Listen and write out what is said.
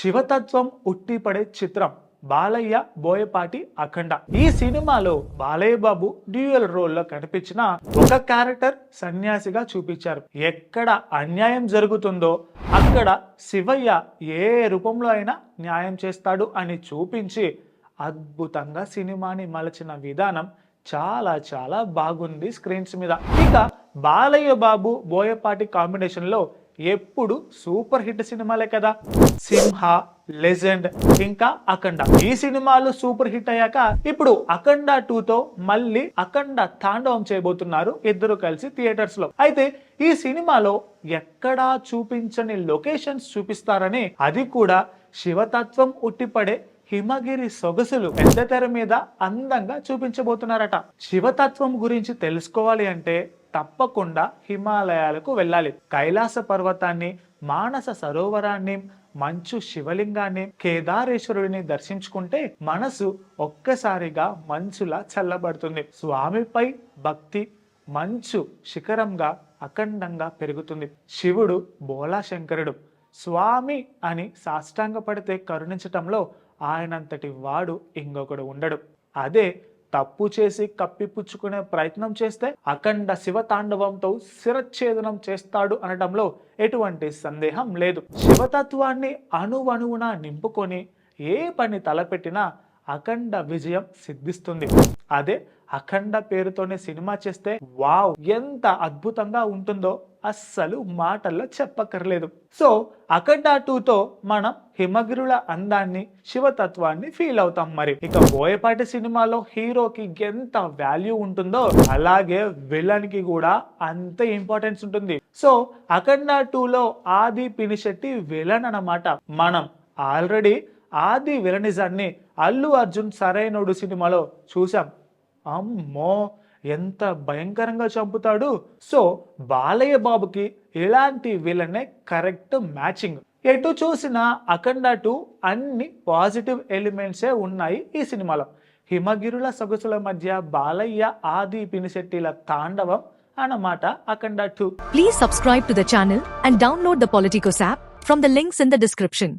శివతత్వం ఉట్టిపడే చిత్రం బాలయ్య బోయపాటి అఖండ. ఈ సినిమాలో బాలయ్య బాబు డ్యూయల్ రోల్లో కనిపించిన ఒక క్యారెక్టర్ సన్యాసిగా చూపించారు. ఎక్కడ అన్యాయం జరుగుతుందో అక్కడ శివయ్య ఏ రూపంలో అయినా న్యాయం చేస్తాడు అని చూపించి అద్భుతంగా సినిమాని మలచిన విధానం చాలా చాలా బాగుంది స్క్రీన్స్ మీద. ఇక బాలయ్య బాబు బోయపాటి కాంబినేషన్లో ఎప్పుడు సూపర్ హిట్ సినిమాలే కదా. సింహ లెజెండ్ ఇంకా అఖండ. ఈ సినిమాలు సూపర్ హిట్ అయ్యాక ఇప్పుడు అఖండ టూ తో మళ్ళీ అఖండ తాండవం చేయబోతున్నారు ఇద్దరు కలిసి థియేటర్స్లో. అయితే ఈ సినిమాలో ఎక్కడా చూపించని లొకేషన్స్ చూపిస్తారని అది కూడా శివతత్వం ఉట్టిపడే హిమగిరి సొగసులు పెద్ద తెర మీద అందంగా చూపించబోతున్నారట. శివతత్వం గురించి తెలుసుకోవాలి అంటే తప్పకుండా హిమాలయాలకు వెళ్ళాలి. కైలాస పర్వతాన్ని మానస సరోవరాన్ని మంచు శివలింగాన్ని కేదారేశ్వరుడిని దర్శించుకుంటే మనసు ఒక్కసారిగా మంచులా చల్లబడుతుంది. స్వామిపై భక్తి మంచు శిఖరంగా అఖండంగా పెరుగుతుంది. శివుడు బోలాశంకరుడు. స్వామి అని సాష్టాంగపడితే కరుణించటంలో ఆయనంతటి వాడు ఇంకొకడు ఉండడు. అదే తప్పు చేసి కప్పిపుచ్చుకునే ప్రయత్నం చేస్తే అఖండ శివ తాండవంతో శిరచ్ఛేదనం చేస్తాడు అనడంలో ఎటువంటి సందేహం లేదు. శివతత్వాన్ని అణువణువున నింపుకొని ఏ పని తలపెట్టినా అఖండ విజయం సిద్ధిస్తుంది. అదే అఖండ పేరుతోనే సినిమా చేస్తే వావ్ ఎంత అద్భుతంగా ఉంటుందో అస్సలు మాటల్లో చెప్పక్కర్లేదు. సో అఖండ టూతో మనం హిమగిరుల అందాన్ని శివతత్వాన్ని ఫీల్ అవుతాం మరి. ఇక బోయపాటి సినిమాలో హీరోకి ఎంత వాల్యూ ఉంటుందో అలాగే విలన్కి కూడా అంత ఇంపార్టెన్స్ ఉంటుంది. సో అఖండ టూలో ఆది పినిశెట్టి విలన్ అన్నమాట. మనం ఆల్రెడీ ఆది విలనిజాన్ని అల్లు అర్జున్ సరైనడు సినిమాలో చూసాం అమ్మో ఎంత భయంకరంగా చంపుతాడు. సో బాలయ్య బాబుకి ఇలాంటి విలనే కరెక్ట్ మ్యాచింగ్. ఎటు చూసినా అఖండ టూ అన్ని పాజిటివ్ ఎలిమెంట్సే ఉన్నాయి ఈ సినిమాలో. హిమగిరుల సొగసుల మధ్య బాలయ్య ఆది పినిశెట్టిల తాండవం అన్నమాట Akhanda two. Please subscribe to the channel and download the Politicos app from the links in the description